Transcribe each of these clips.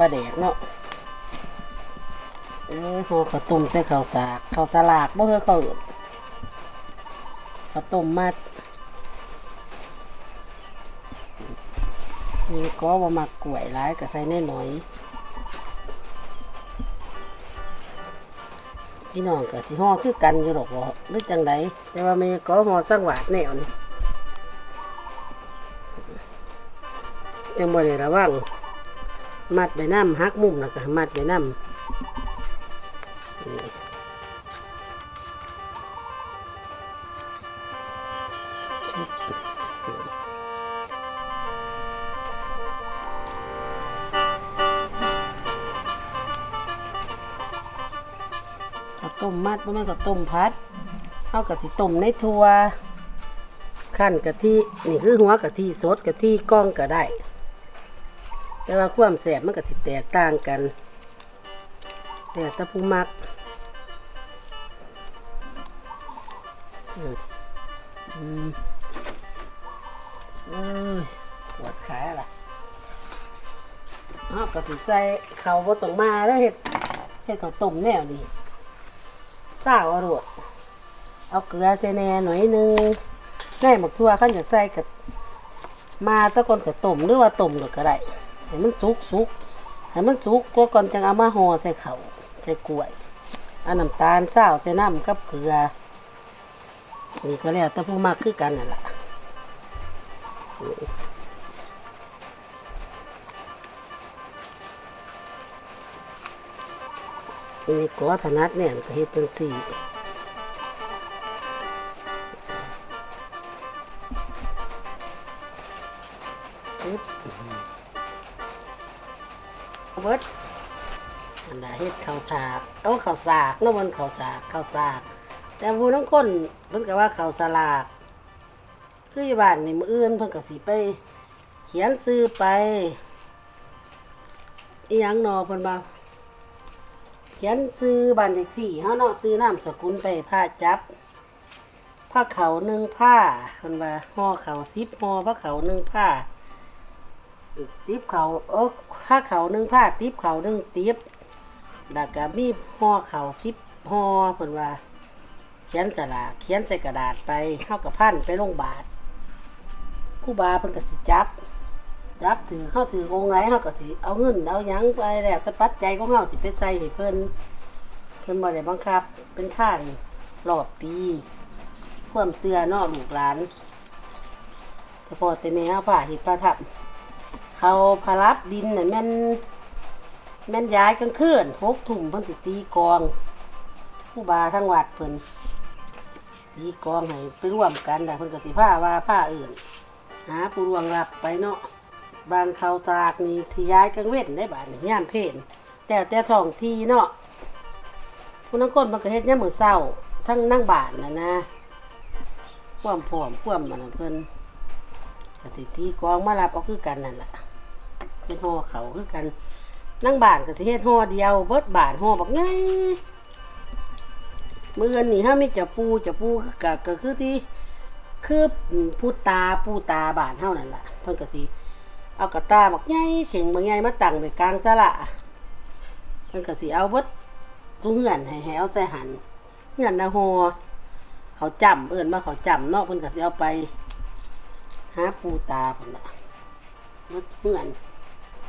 ปลาแดกเนาะเออห่อข้าวต้มใส่ข้าวสากข้าวสลากบ่เฮอข้าวข้าวต้มมัดนี่ก็บ่มักกล้วยหลายก็ใส่น้อยพี่น้องก็สิห่อคือกันอยู่ดอกบ่หรือจังไดแต่ว่าแม่ก็ห่อสังหวาดแนวนี่จังบ่ได้ระวัง มัดไปน้ำหักมุมแล้วก็มัดไปน้ำนี่ชุบข้าวต้มมัดบ่แม่นข้าวต้มพัดเอากะสิต้มในทัวขั้นกะทินี่คือหัวกะทิสดกะทิก้องก็ได้ แต่ว่าความแสบมันก็สิแตกต่างกันแต่ตะปูมักอืมอืมเอ้ยปวดขาล่ะอ้าวก็สิใส่เขาวบ่ต้องมาแล้วเฮ็ดเฮ็ดเขาต้มแนวนี้สาวอรวดเอาเกลือใส่แน่หน่อยหนึงแน่หมกทั่วขั้นอยากใส่กับมาตะกอนกับต้มหรือว่าต้มหรือก็ได้ ให้มันสุกสุกให้มันสุกก็ก่อนจังเอามาห่อใส่เขาวใส่กล้วยเอาน้ำตาลเจ้าใส่น้ำกับเกลือนี่ก็แล้วแต่ผู้มากคือกันนั่นแหละนี่ก็ถนัดเนี่ยก็เฮ็ดจังสี่ เบิดอันใดเฮ็ดข้าวสากเอาข้าวสากแล้วมันข้าวสากข้าวสาก แต่ผู้ทั้งคนเพิ่นก็ว่าข้าวสลากคืออยู่บ้านนี่มื้ออื่นเพิ่นก็สิไป เขียนซื้อไปอีหยังหนอเพิ่นว่าเขียนซื้อบ้านเลขที่เฮาเนาะซื้อนามสกุลไปผ้าจับผ้าเขาหนึ่งผ้าเพิ่นว่าห่อเขาว10ห่อผ้าเขาหนึ่งผ้าติบเขาเออ ผ้าเขาหนึ่งผ้าติบเขาหนึ่งติบแล้วก็มีห่อเขาสิบห่อเพิ่นว่า เขียนกระดาษ เขียนใส่กระดาษไปเข้ากับพันไปโรงพยาบาลคู่บาเพิ่นก็สิจับจับถือเข้าถือองค์ไหนเฮาก็สิเอาเงินเอาหยังไปแล้วแต่ปัจจัยของเฮาสิไปใส่ให้เพิ่นเพิ่นบ่ได้บังคับ เป็นท่านรอบปีความเชื่อนอกลูกหลานแต่พอแต่แม่เฮาผ่าเฮ็ดประทับ เขาพารับดินน่ะแม่นแม่นย้ายกลางคืนหกถุ่มเพิ่นสิตีกอง ผู้บาทั้งวัดเพิ่นตีกองให้ไปร่วมกันน่ะเพิ่นก็สิผ้าว่าผ้าอื่น หาผู้ร่วงรับไปเนาะบานเขาตากนี่สิย้ายกลางเว้นได้บาดนี่ย่ามเพนแต่แต่ท้องที่เนาะผู้นักคนมันก็เฮ็ดยามมื้อเช้าทั้งนั่งบ้านน่ะนะความพร้อมความมันเพิ่นกสิตีกองมารับเอาคือกันนั่นแหละ เป็นห่อเขาคือกันนั่งบ้านกสิเฮ็ดห่อเดียวเบิดบ้านห่อบักไงมืออนนี่ถ้ามีจะปูจะปูกะก็คือที่คือผู้ตาผู้ตาบ้านเท่านั่นแหละเพิ่นกสิเอากระตาบักไงเข่งบักไงมาตั้งไว้กลางจะละเพิ่นกสิเอาเบิดทุกเหือนให้ให้เอาใส่หันเหือนนะห่อเขาจำเอิ้นมาเขาจำเนาะเพิ่นกสิเอาไปหาปูตาพุ่นละมันเพื่อน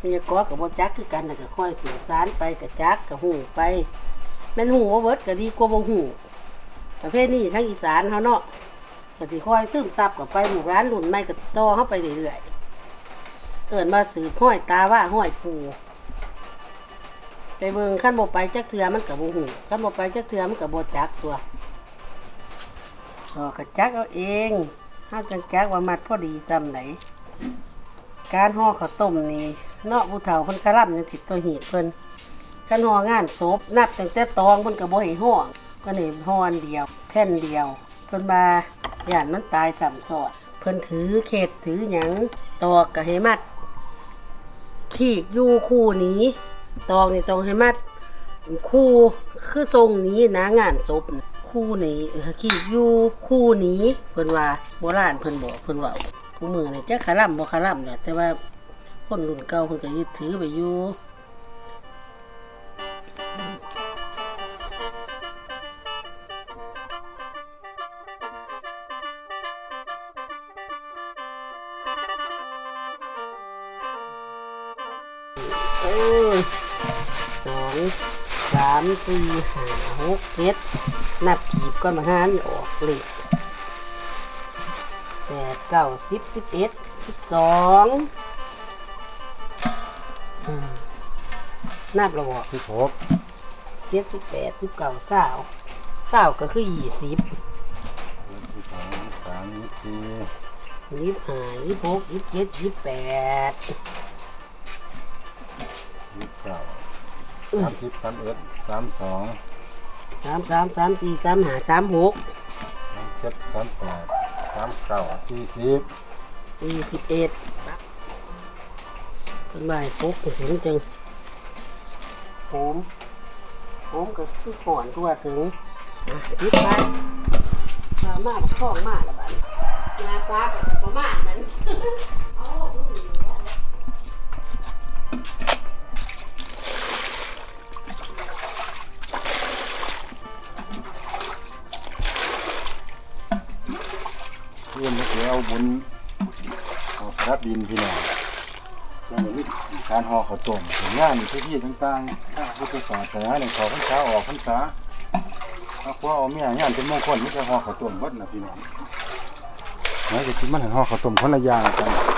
เมียกอกับบ่จักคือกันน่ะก็ค่อยสืบสารไปกับจักกับหูไปแม่นหูว่าเบิดก็ดีกว่าบ่หูประเภทนี้ทั้งอีสานเฮาเนาะก็สิค่อยซึมซับกับไปหมู่ร้านรุ่นใหม่ก็ต่อเฮาไปเรื่อยๆเอิ้นมาสืบห้อยตาว่าห้อยปูไปเบิ่งขั้นบ่ไปจักเทือมันก็บ่หูขั้นบ่ไปจักเทือมันก็บ่จักตัวก็กระจักเอาเองเฮาจังจักว่ามัดพอดีซ้ำไหนการห่อข้าวต้มนี่ เนาะผู้เฒ่าเพิ่นกะล่ำจังสิตัวเหีดเพิ่นการห่องานศพนับตั้งแต่ตองเพิ่นก็บ่ให้ห่อก็นี่ห่อนเดียว แผ่นเดียวเพิ่นมาย่านมันตายซ้ำซ้อนเพิ่นถือเขตถือหยังตอกก็ให้มัดขีกอยู่คู่นี้ตอกนี่ต้องให้มัดคู่คือทรงนี้นะงานศพคู่นี้ขี้อยู่คู่นี้เพิ่นว่าโบราณเพิ่นบอกเพิ่นว่าคู่มือนี่จักคาร่ำบ่คาร่ำเนี่ยแต่ว่า คนรุ่นเก่าคนก็ยึดถือไปอยู่สองสามสี่ห้าหกเจ็ดนับขีบก็มาห้านออกเลขแปดเก้าสิบสิบเอ็ดสิบสอง นับระบอกที่หกเจ็ดสิบแปดสิบเก้าสาวสาวก็คือยี่สิบที่สองสามสี่ยี่สิบห้ายี่สิบหกยี่สิบเจ็ดยี่สิบแปดยี่สิบเก้าสามสิบสามเอ็ดสามสองสามสามสามสี่สามห้าสามหกสามเจ็ดสามแปดสามเก้าสี่สิบสี่สิบเอ็ดเป็นใบปุ๊บไปเสียงจัง โหมโหมก็คือก่อนตัวถึงอะปิดไปมามาบักข้องมาแล้วบ้านยาตาก็จะประมาณนั้นเอาดูดิเพื่อนมาเกี่ยวบุญเอาพระดินพี่น้อง ก็มีการห่อข้าวต้มถึงงานที่ที่ต่างๆถ้าพุทธศาสนาในี่ยขอพรรษาออกพรรษาพระพ่อเอาเมียงานเป็นมงคลไม่ใช่ห่อข้าวต้มวัดนะพี่น้องไหนจะกินมันห่อข้าวต้มคนละอย่างกัน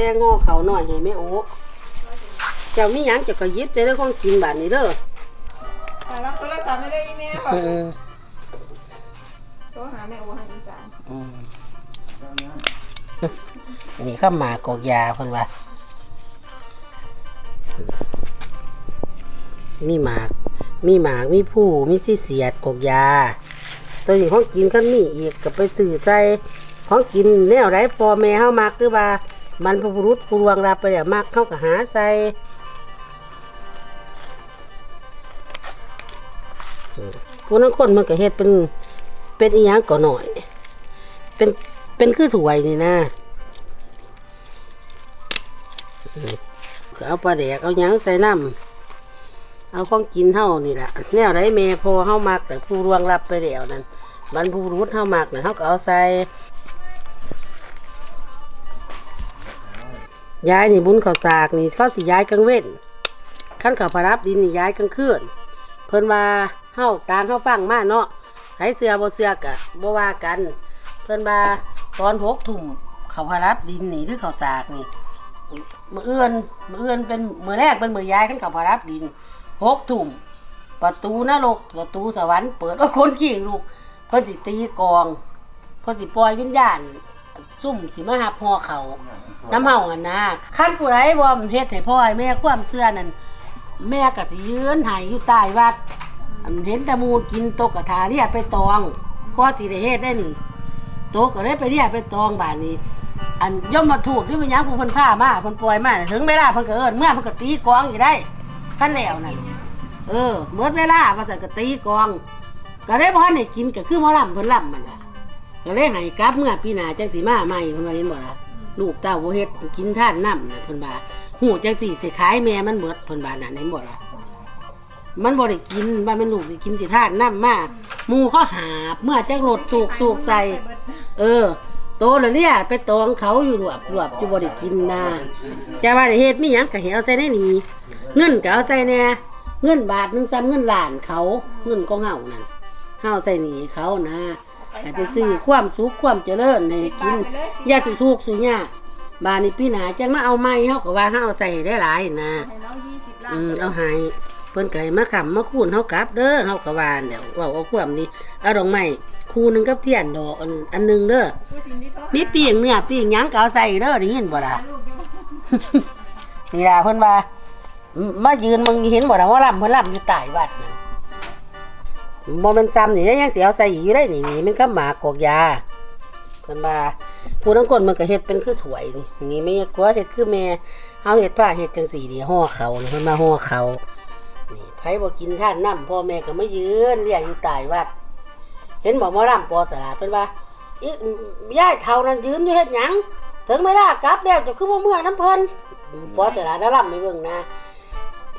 แต่งอเขาหน่อยให้แม่โอ๊กเจ้ามีหยังเจะก็หยิบจะได้ของกินบาดนี้เด้อแต่รับโทรศัพท์ไม่ได้อีเมลค่ะเออโทรหาแม่โอทางอีสานอืมนี่ข้ามหมากกอกยาเพิ่นว่ามีหมาก มีหมาก มีผู้ มีสีเสียดกอกยา ตัวนี้ของกินขั้นมีอีกก็ไปสื่อใจของกินแนวไรปอแม่เฮามักหรือว่า บรรพบุรุษผู้ลวงรับไปแล้วมักเข้าก็หาใส่ผู้นั้นคนมันก็เฮ็ดเป็นเป็นอีหยังก็หน่อย เป็นเป็นคือถวยนี่นะเอาปลาแดกเอาหยังใส่น้ำเอาของกินเท่านี่แหละแนวไรเมพอเฮามักแต่ผู้รวงรับไปแล้วนั่นบรรพบุรุษเฮามักน่ะเฮาก็เอาใส่ ย้ายนี่บุญข้าวสากนี่เขาสิย้ายกลางเว้นขั้นข้าวพรับดินนี่ย้ายกลางคืนเพิ่นว่าเฮาต่างเฮาฟังมาเนาะให้เสือบ่เสือกะบ่ว่ากัน เพิ่นว่าตอนพกถุ่มเขาพรับดินนี่หรือเขาสากนี่มือเอื้อนมือเอื้อนเป็นมือแรกเป็นมือย้ายขึ้นเขาพรับดินพกถุ่มประตูนรกประตูสวรรค์เปิดโอ้คนขี้ลูกเพิ่นสิตีกองเพิ่นสิปล่อยวิญญาณ ซุ่มสิมาหาพ่อเขาน้ำเฮาอะนะขั้นผู้ใดบ่มเฮ็ดให้พ่อให้แม่ความเชื่อนั่นแม่ก็สิยืนให้อยู่ใต้วัดอันเห็นแต่มูกินตกกระทาเรียไปตองก็สิได้เฮ็ดได้นี่โตก็เลยไปเรียไปตองบ้านนี้ อันย่อมมาถูกที่มันยังผู้เพิ่นพามาเพิ่นปล่อยมาถึงเวลาเพิ่นก็เอิ้นเมื่อเพิ่นก็ตีกองอยู่ได้ขั้นแล้วนั่นเออเมื่อเวลาว่าซั่นก็ตีกอง ก็ได้บ่ทันได้กินก็คือหมอลำเพิ่นลำมันล่ะ ก็เลยให้กลับเมื่อปีหน้าจังสิมาใหม่เพิ่นว่าเห็นบ่ล่ะลูกเต้าบ่เฮ็ดกินท่านน้ำน่ะเพิ่นว่าหูจังสิสิขายแม่มันเบิดเพิ่นว่านั่นเห็นบ่ล่ะมันบ่ได้กินว่ามันลูกสิกินสิท่านน้ำมาหมู่เขาหาบเมื่อจักรถสูกๆใส่ เออ โตแล้วเนี่ยไปตองเขาอยู่รวบรวบอยู่บ่ได้กินนาจะว่าได้เฮ็ดมีหยังก็ให้เอาใส่ในนี้เงินก็เอาใส่แหน่เงินบาทหนึงซ้ำเงินล้านเขา เงินก็เงานั่นเฮาใส่หนีเขานะ ให้ไปซื้อความสุขความเจริญให้กินอย่าสุทุกข์สุยากบานนี้ปีหน้าจังมาเอาใหม่เฮาก็ว่าเฮาเอาใส่ให้ได้หลายนะให้น้องยี่สิบล้านอืมเอาให้เพิ่นก็ให้มาขำมาคูนเฮากลับเด้อเฮาก็ว่าเดี๋ยวเว้าเอาความนี้เอาดอกไม้คู่หนึงกับเทียนดอกอันอันหนึงเด้อพูดถึงที่เขามีปีงเนื้อปีงหยังก็เอาใส่เด้อได้ยินบ่ล่ะหาลูกอยู่นี่ล่ะเพิ่นว่าอืมมายืนมึงเห็นบ่ล่ะว่าลำเพิ่นลำอยู่ใต้วัดนั่ นบ่แม่นซ้ำนี่ยังเสิเอาใส่อยู่ได้นี่นี่มันก็หมากกอกยาเพิ่นว่าผู้ทั้งคนมันก็เฮ็ดเป็นคือถวยนี่นี่แม่กลัวเฮ็ดคือแม่เฮาเฮ็ดผ้าเฮ็ดจังซี่นี่ห่อเขานี่เพิ่นมาห่อเขานี่ไผบ่กินทานน้ำพ่อแม่ก็มายืนเลี้ยงอยู่ใต้วัด เห็นบอกหมอรำปอสลาดเพิ่นว่าอีย่ายเท่านั้นยืนอยู่เฮ็ดหยังถึงไม่ลากลับแล้วจะคือบ่เมื่อน้ำเพิ่นปอสลาดแล้วรำไม่เบิ่งนะ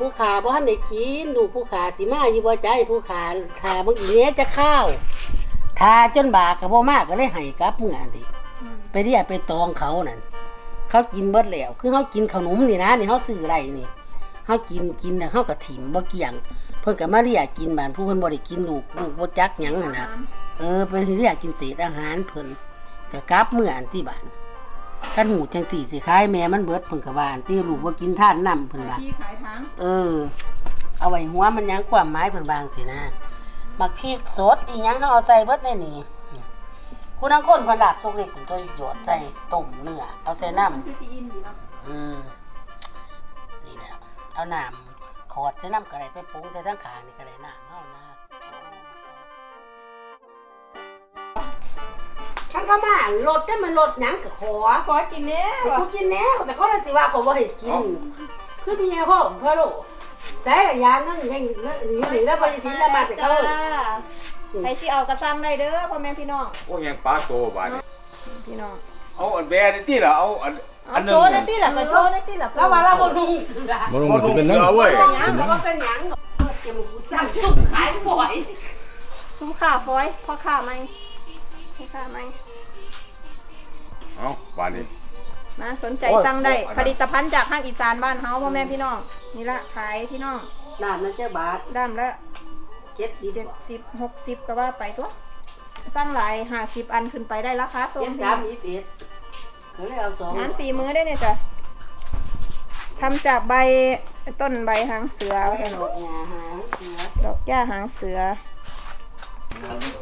ผู้ขาบ่ทันได้กินดูผู้ขาสิมาอยู่บ่ใจผู้ขาทาเบิ่งอีแหน่จะข้าวทาจนบากก็บ่มาก็เลยให้กลับเมื่อนี่อืมไปเรียกไปตองเขานั่นเขากินเบิดแล้วคือเขากินขนมนี่นะนี่เขาซื้ออะไรนี่เขากินกินน่ะเขาก็ถิ่มบ่เกี่ยง เพิ่นก็มาเรียกกินบ้านผู้เพิ่นบ่ได้กินลูกลูกบ่จักหยังนั่นน่ะเออเพิ่นสิเรียกกินเศษอาหารเพิ่นก็กลับเมื่ออันที่บ้าน คันหูจังสี่สิขายแม่มันเบิดเพิ่นก็ว่าอันที่ลูกบ่กินทานน้ำเพิ่นว่าที่ขายทั้งเออ เอาไว้หัวมันหยังความหมายเพิ่นบางสินะมักพริกสดอีหยังเฮาเอาใส่เบิดในนี่ผู้นังคนเพิ่นลาบซกเล็กผมตัวหยอดใส่ต้มเนื้อเอาใส่น้ำคือจีอินดีเนาะอืมนี่แหละเอาน้ำขอดใส่น้ำกระไรไปปรุงใส่ทั้งขางนี่กระไรน้ำเอานะ ฉันก็มารถได้มันรถหยังกับขอขอกินเนี้ยให้กูกินแน่แต่เขาเลยสิว่าเขาบ่ให้กิน คือมีพ่อพ่อโลกใจละยางนั่นยังอยู่นี่แล้วไปทิ้งแล้วมาแต่เขาใครที่เอากระซังได้เด้อพ่อแม่พี่น้อง โอ้ยังปลาโตบาดนี้พี่น้อง เอาอันแบนที่เหรอเอาอันเอาอันหนึโชงว์ในเนี่ยที่หลักก็โชว์ในที่หลักแล้วว่าเราบ่นุ่งเสื้อบ่ลงมันสิเป็นหยังเอาเว้ยเป็นหยังก็เป็นหยังเก็บกูสั่งสุดขายบ่อย ซุ้มข่าฟอยพ่อข่าไหมพ่อข่าไหม เอาบาดนี้ นะสนใจสั่งได้ผลิตภัณฑ์จากภาคอีสานบ้านเฮาพ่อแม่พี่น้องนี่ละขายพี่น้องน้ำนั่นเจ้าบาทด้านละเจ็ดสิบเจ็ดสิบหกสิบก็ว่าไปตัวสั่งหลายห้าสิบอันขึ้นไปได้ราคาส่เจ็งดสามยี่สิบเอ็ดก็เลยเอาสองงานฝีมือได้เนี่ยจ้ะทำจากใบต้นใบหางเสือเอาไปโหลดยาหาเสือดอกหญ้าหางเสือ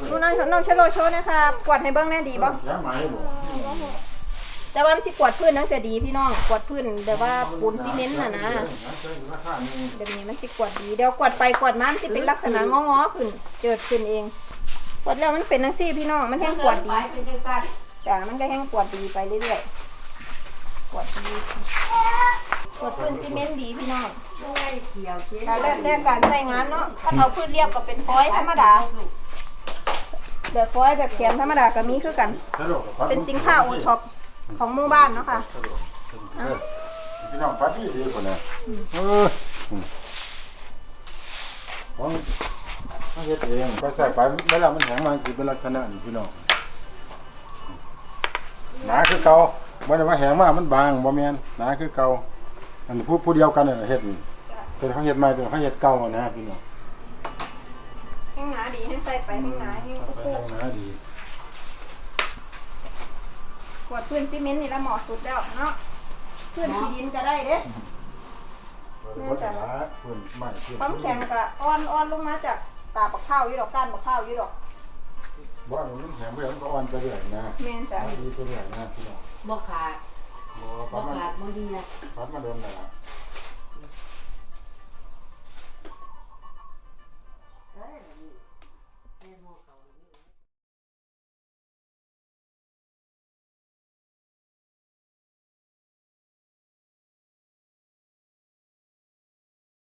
นู่นนั่นน้องชะโลโชว์นะคะกวาดให้เบิ้งแน่ดีบ่แค่ไหมบ่ แต่ว่ามันสิกวาดพื้นนั่งเสียดีพี่น้องกวาดพื้นแบบว่าปูนซีเมนต์น่ะนะราคานี้แบบนี้มันสิกวาดดีเดี๋ยวกวาดไปกวาดมามันสิเป็นลักษณะงอๆขึ้นเจิดขึ้นเองกวาดแล้วมันเป็นจังซี่พี่น้องมันแห้งกวาดดีเป็นจังซั่นจ้ะมันก็แห้งกวาดดีไปเรื่อยๆกวาดดีกวาดพื้นซีเมนต์ดีพี่น้องการแรกแรกการใช้งานเนาะถ้าเอาพื้นเรียบก็เป็นฟอยธรรมดาแบบฟอยแบบแขนธรรมดาก็มีคือกันสะดวกกับเป็นสินค้าโอท็อป ของหมู่บ้านเนาะค่ะพี่น้องปัดดีดีกว่านะเออของเขาเฮ็ดเองไปใส่ไปเวลามันแข็งมาคือเป็นลักษณะนี้พี่น้องหนาคือเก่าบ่ได้ว่าแข็งมามันบางบ่แม่นหนาคือเก่าอันนี้ผู้ผู้เดียวกันน่ะเฮ็ดนี่แต่เขาเฮ็ดใหม่แต่เขาเฮ็ดเก่าอะนะพี่น้องแห้งหนาดีแห้งใส่ไปแห้งหนาแห้งไปคู่ทางหนาดีๆ กวดพื้นซีเมนต์นี่ละเหมาะสุดแล้วเนาะพื้นสีดินก็ได้เด้เปิดวัดหนาเพิ่นใหม่เพิ่นความแข็งก็อ่อนอ่อนลงมาจากตาบักข้าวอยู่ดอกก้านบักข้าวอยู่ดอกบ่ว่ามันแข็งไปมันก็อ่อนไปเรื่อยนะแม่นจ้ะดีไปเรื่อยนะพี่น้องบ่ขาดบ่บ่ปัดมันขาดบ่ดีนะปัดมาโดนแล้วล่ะ